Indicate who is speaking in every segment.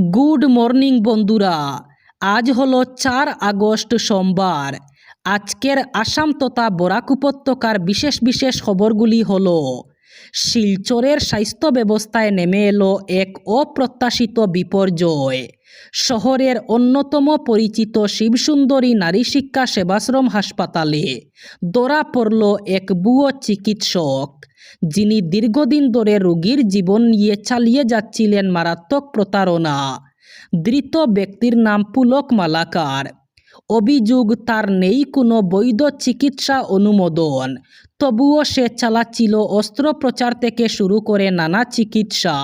Speaker 1: Good morning বন্ধুরা। আজ হলো চার আগস্ট সোমবার। আজকের আসাম তথা বরাক উপত্যকার বিশেষ বিশেষ খবরগুলি হল, শিলচরের স্বাস্থ্য ব্যবস্থায় নেমে এলো এক অপ্রত্যাশিত বিপর্যয়। শহরের অন্যতম পরিচিত শিবসুন্দরী নারী শিক্ষা সেবাশ্রম হাসপাতালে ধরা পড়ল এক বুয়ো চিকিৎসক। যিনি দীর্ঘদিন ধরে রোগীর জীবন নিয়ে চালিয়ে যাচ্ছিলেন মারাত্মক প্রতারণা। ধৃত ব্যক্তির নাম পুলক মালাকার। অভিযোগ, তার নেই কোনো বৈধ চিকিৎসা অনুমোদন। তবুও সে চালাচ্ছিল অস্ত্রোপচার থেকে শুরু করে নানা চিকিৎসা।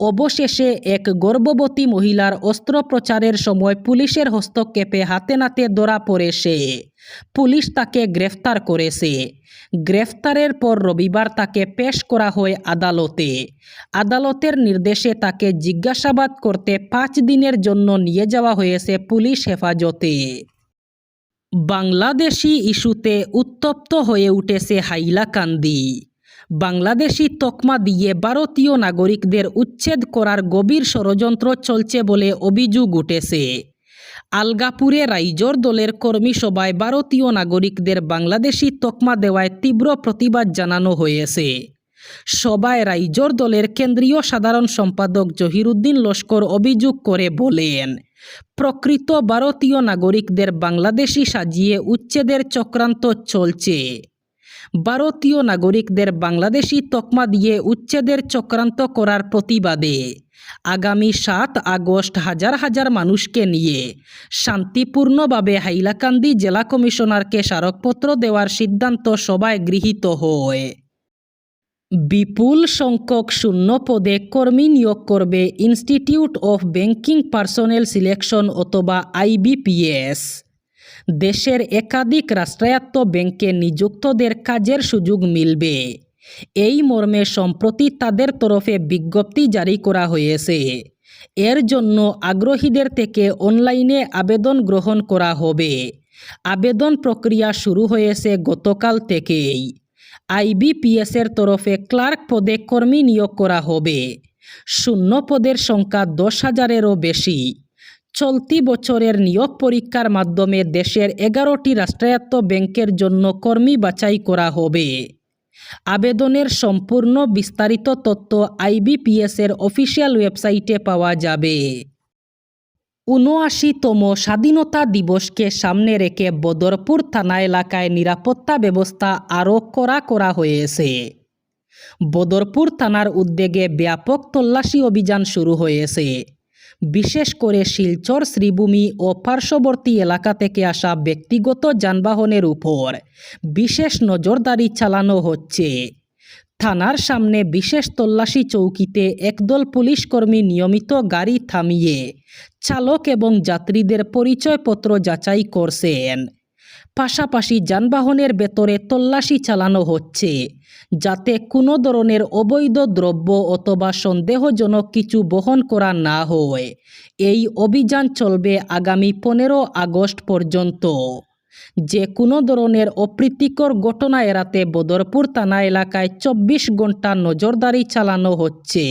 Speaker 1: অবশেষে এক গর্ভবতী মহিলার অস্ত্রোপচারের সময় পুলিশের হস্তক্ষেপে হাতে নাতে ধরা পড়ে সে। পুলিশ তাকে গ্রেফতার করেছে। গ্রেফতারের পর রবিবার তাকে পেশ করা হয় আদালতে। আদালতের নির্দেশে তাকে জিজ্ঞাসাবাদ করতে পাঁচ দিনের জন্য নিয়ে যাওয়া হয়েছে পুলিশ হেফাজতে। বাংলাদেশি ইস্যুতে উত্তপ্ত হয়ে উঠেছে হাইলাকান্দি। বাংলাদেশি তকমা দিয়ে ভারতীয় নাগরিকদের উচ্ছেদ করার গভীর ষড়যন্ত্র চলছে বলে অভিযোগ উঠেছে। আলগাপুরে রাইজর দলের কর্মী সভায় ভারতীয় নাগরিকদের বাংলাদেশি তকমা দেওয়ায় তীব্র প্রতিবাদ জানানো হয়েছে। সভায় রাইজর দলের কেন্দ্রীয় সাধারণ সম্পাদক জহিরুদ্দিন লস্কর অভিযোগ করে বলেন, প্রকৃত ভারতীয় নাগরিকদের বাংলাদেশি সাজিয়ে উচ্ছেদের চক্রান্ত চলছে। ভারতীয় নাগরিকদের বাংলাদেশি তকমা দিয়ে উচ্ছেদের চক্রান্ত করার প্রতিবাদে। আগামী সাত আগস্ট হাজার হাজার মানুষকে নিয়ে শান্তিপূর্ণভাবে হাইলাকান্দি জেলা কমিশনারকে স্মারকপত্র দেওয়ার সিদ্ধান্ত সভায় গৃহীত হয়। বিপুল সংখ্যক শূন্য পদে কর্মী নিয়োগ করবে institute of banking personnel selection অথবা আইবিপিএস। দেশের একাধিক রাষ্ট্রায়ত্ত ব্যাংকে নিযুক্তদের কাজের সুযোগ মিলবে। এই মর্মে সম্প্রতি তাদের তরফে বিজ্ঞপ্তি জারি করা হয়েছে। এর জন্য আগ্রহীদের থেকে অনলাইনে আবেদন গ্রহণ করা হবে। আবেদন প্রক্রিয়া শুরু হয়েছে গতকাল থেকেই। আইবিপিএসের তরফে ক্লার্ক পদে কর্মী নিয়োগ করা হবে। শূন্য পদের সংখ্যা দশ হাজারেরও বেশি। চলতি বছরের নিয়োগ পরীক্ষার মাধ্যমে দেশের এগারোটি রাষ্ট্রায়ত্ত ব্যাংকের জন্য কর্মী বাছাই করা হবে। আবেদনের সম্পূর্ণ বিস্তারিত তথ্য আইবিপিএসের অফিসিয়াল ওয়েবসাইটে পাওয়া যাবে। উনআশিতম স্বাধীনতা দিবসকে সামনে রেখে বদরপুর থানা এলাকায় নিরাপত্তা ব্যবস্থা আরও করা করা হয়েছে। বদরপুর থানার উদ্যোগে ব্যাপক তল্লাশি অভিযান শুরু হয়েছে। বিশেষ করে শিলচর শ্রীভূমি ও পার্শ্ববর্তী এলাকা থেকে আসা ব্যক্তিগত যানবাহনের উপর বিশেষ নজরদারি চালানো হচ্ছে। থানার সামনে বিশেষ তল্লাশি চৌকিতে একদল পুলিশকর্মী নিয়মিত গাড়ি থামিয়ে চালক এবং যাত্রীদের পরিচয়পত্র যাচাই করছেন। পাশাপাশি যানবাহনের ভেতরে তল্লাশি চালানো হচ্ছে, যাতে কোনো ধরনের অবৈধ দ্রব্য অথবা সন্দেহজনক কিছু বহন করা না হয়। এই অভিযান চলবে আগামী পনেরো আগস্ট পর্যন্ত। যে কোনো ধরনের অপ্রীতিকর ঘটনা এড়াতে বদরপুর থানা এলাকায় চব্বিশ ঘণ্টা নজরদারি চালানো হচ্ছে।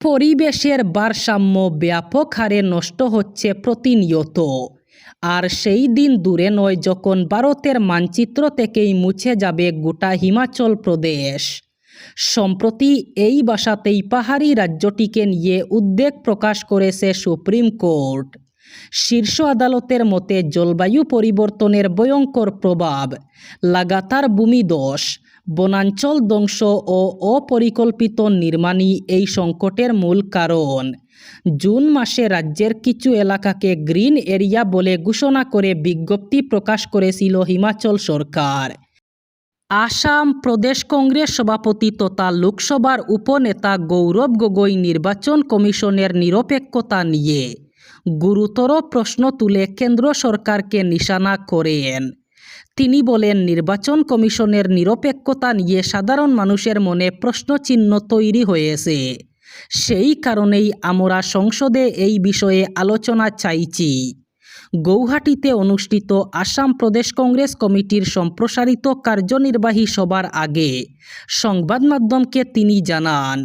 Speaker 1: পরিবেশের ভারসাম্য ব্যাপক হারে নষ্ট হচ্ছে প্রতিনিয়ত। আর সেই দিন দূরে নয় যখন ভারতের মানচিত্র থেকেই মুছে যাবে গোটা হিমাচল প্রদেশ। সম্প্রতি এই বাসাতেই পাহাড়ি রাজ্যটিকে নিয়ে উদ্বেগ প্রকাশ করেছে সুপ্রিম কোর্ট। শীর্ষ আদালতের মতে জলবায়ু পরিবর্তনের ভয়ঙ্কর প্রভাব, লাগাতার ভূমিদোষ, বনাঞ্চল ধ্বংস ও অপরিকল্পিত নির্মাণই এই সংকটের মূল কারণ। জুন মাসে রাজ্যের কিছু এলাকাকে গ্রিন এরিয়া বলে ঘোষণা করে বিজ্ঞপ্তি প্রকাশ করেছিল হিমাচল সরকার। আসাম প্রদেশ কংগ্রেস সভাপতি তথা লোকসভার উপনেতা গৌরব গগৈ নির্বাচন কমিশনের নিরপেক্ষতা নিয়ে গুরুতর প্রশ্ন তুলে কেন্দ্র সরকারকে নিশানা করেন। তিনি বলেন, নির্বাচন কমিশনের নিরপেক্ষতা নিয়ে সাধারণ মানুষের মনে প্রশ্নচিহ্ন তৈরি হয়েছে। সেই কারণেই আমরা সংসদে এই বিষয়ে আলোচনা চাইছি। গৌহাটিতে অনুষ্ঠিত আসাম প্রদেশ কংগ্রেস কমিটির সম্প্রসারিত কার্যনির্বাহী সভার আগে সংবাদ মাধ্যমকে তিনি জানান,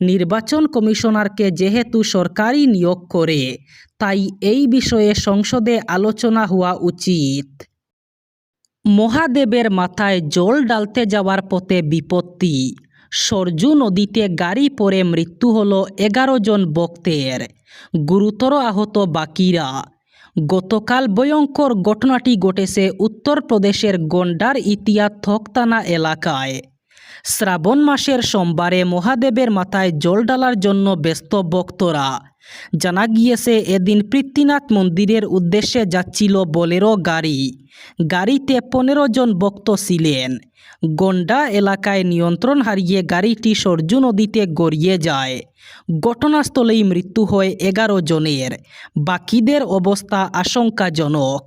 Speaker 1: নির্বাচন কমিশনারকে যেহেতু সরকারই নিয়োগ করে, তাই এই বিষয়ে সংসদে আলোচনা হওয়া উচিত। মহাদেবের মাথায় জল ডালতে যাওয়ার পথে বিপত্তি। সরজু নদীতে গাড়ি পরে মৃত্যু হল এগারো জন ভক্তের গুরুতর আহত বাকিরা গতকাল ভয়ঙ্কর ঘটনাটি ঘটেছে উত্তরপ্রদেশের গন্ডার ইতিয়া থকতানা এলাকায় শ্রাবণ মাসের সোমবারে মহাদেবের মাথায় জল ডালার জন্য ব্যস্ত ভক্তরা জানা গিয়েছে, এদিন পৃথ্বীনাথ মন্দিরের উদ্দেশ্যে যাচ্ছিল বলেরো গাড়ি। গাড়িতে পনেরো জন বক্ত ছিলেন। গন্ডা এলাকায় নিয়ন্ত্রণ হারিয়ে গাড়িটি সরজু নদীতে গড়িয়ে যায়। ঘটনাস্থলেই মৃত্যু হয় এগারো জনের। বাকিদের অবস্থা আশঙ্কাজনক।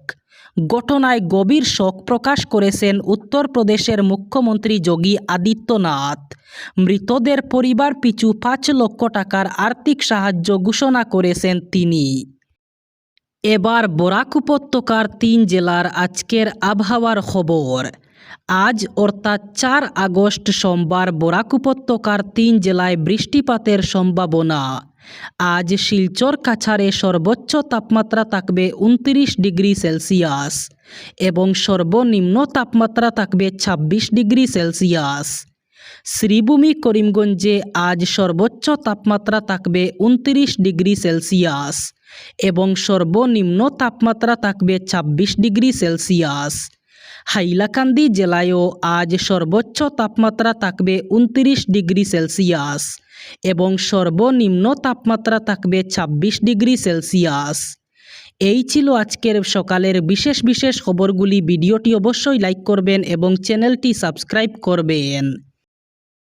Speaker 1: ঘটনায় গভীর শোক প্রকাশ করেছেন উত্তরপ্রদেশের মুখ্যমন্ত্রী যোগী আদিত্যনাথ। মৃতদের পরিবার পিছু পাঁচ লক্ষ টাকার আর্থিক সাহায্য ঘোষণা করেছেন তিনি। এবার বরাক উপত্যকার তিন জেলার আজকের আবহাওয়ার খবর। আজ অর্থাৎ চার আগস্ট সোমবার বরাক উপত্যকার তিন জেলায় বৃষ্টিপাতের সম্ভাবনা। আজ শিলচর কাছাড়ে সর্বোচ্চ তাপমাত্রা থাকবে উনত্রিশ ডিগ্রি সেলসিয়াস এবং সর্বনিম্ন তাপমাত্রা থাকবে ছাব্বিশ ডিগ্রি সেলসিয়াস। শ্রীভূমি, করিমগঞ্জে আজ সর্বোচ্চ তাপমাত্রা থাকবে উনত্রিশ ডিগ্রি সেলসিয়াস এবং সর্বনিম্ন তাপমাত্রা থাকবে ছাব্বিশ ডিগ্রি সেলসিয়াস। হাইলাকান্দি জেলায়ও আজ সর্বোচ্চ তাপমাত্রা থাকবে উনত্রিশ ডিগ্রি সেলসিয়াস। এবং সর্বনিম্ন তাপমাত্রা থাকবে ছাব্বিশ ডিগ্রি সেলসিয়াস। এই ছিল আজকের সকালের বিশেষ বিশেষ খবরগুলি। ভিডিওটি অবশ্যই লাইক করবেন এবং চ্যানেলটি সাবস্ক্রাইব করবেন।